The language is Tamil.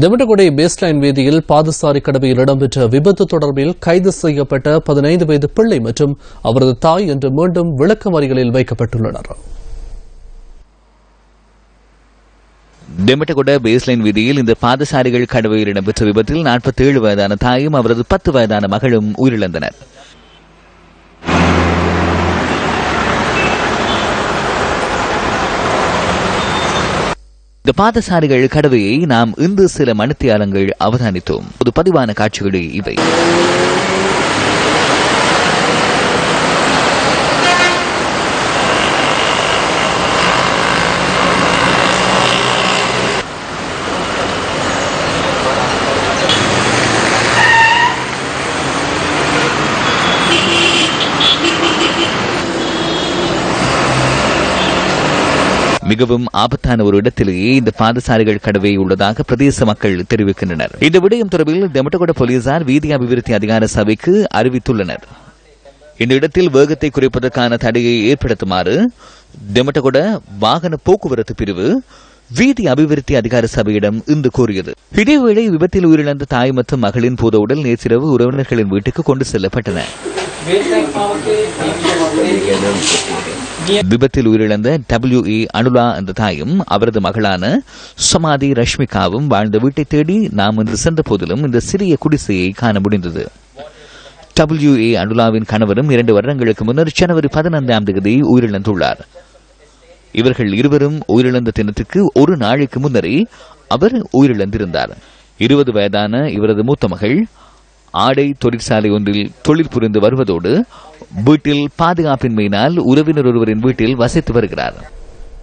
திமிட்டகுடி பேஸ்லைன் வீதியில் பாதசாரி கடமையில் இடம்பெற்ற விபத்து தொடர்பில் கைது செய்யப்பட்ட பதினைந்து வயது பிள்ளை மற்றும் அவரது தாய் என்று மீண்டும் விளக்கமறிகளில் வைக்கப்பட்டுள்ளனர். டெமட்டகுட பேஸ்லைன் வீதியில் இந்த பாதசாரிகள் கடவையில் இடம்பெற்ற விபத்தில் நாற்பத்தி ஏழு வயதான தாயும் அவரது பத்து வயதான மகளும் உயிரிழந்தனர். இந்த பாதசாரிகள் கடவையை நாம் இன்று சில மணித்தியாலங்கள் அவதானித்தோம். ஒரு பதிவான காட்சிகளே இவை. மிகவும் ஆபத்தான ஒரு இடத்திலேயே இந்த பாதசாரிகள் கடவை உள்ளதாக பிரதேச மக்கள் தெரிவிக்கின்றனர். இந்த விடயம் தொடர்பில் டெமட்டகொட போலீசார் வீதி அபிவிருத்தி அதிகார சபைக்கு அறிவித்துள்ளனர். இந்த இடத்தில் வேகத்தை குறைப்பதற்கான தடையை ஏற்படுத்துமாறு டெமட்டகொட வாகன போக்குவரத்து பிரிவு வீதி அபிவிருத்தி அதிகார சபையிடம் இன்று கூறியது இதேவேளை விபத்தில் உயிரிழந்த தாய் மற்றும் மகளின் பூத உடல் நேற்றிரவு உறவினர்களின் வீட்டுக்கு கொண்டு செல்லப்பட்டன விபத்தில் உயிரிழந்த டபிள்யூ ஏ அனுலா என்ற தாயும் அவரது மகளான சமாதி ரஷ்மிகாவும் வாழ்ந்த வீட்டை தேடி நாம் இன்று சென்ற போதிலும் இந்த சிறிய குடிசையை காண முடிந்தது. டபிள்யூ ஏ அனுலாவின் கணவரும் இரண்டு வருடங்களுக்கு முன்னர் ஜனவரி பதினைந்தாம் தேதி உயிரிழந்துள்ளார். இவர்கள் இருவரும் உயிரிழந்த தினத்துக்கு ஒரு நாளைக்கு முன்னரே அவர் உயிரிழந்திருந்தார். இருபது வயதான இவரது மூத்த மகள் ஆடை தொழிற்சாலை ஒன்றில் தொழில் புரிந்து வருவதோடு வீட்டில் பாதுகாப்பின்மையினால் உறவினர் ஒருவரின் வீட்டில் வசித்து வருகிறார்.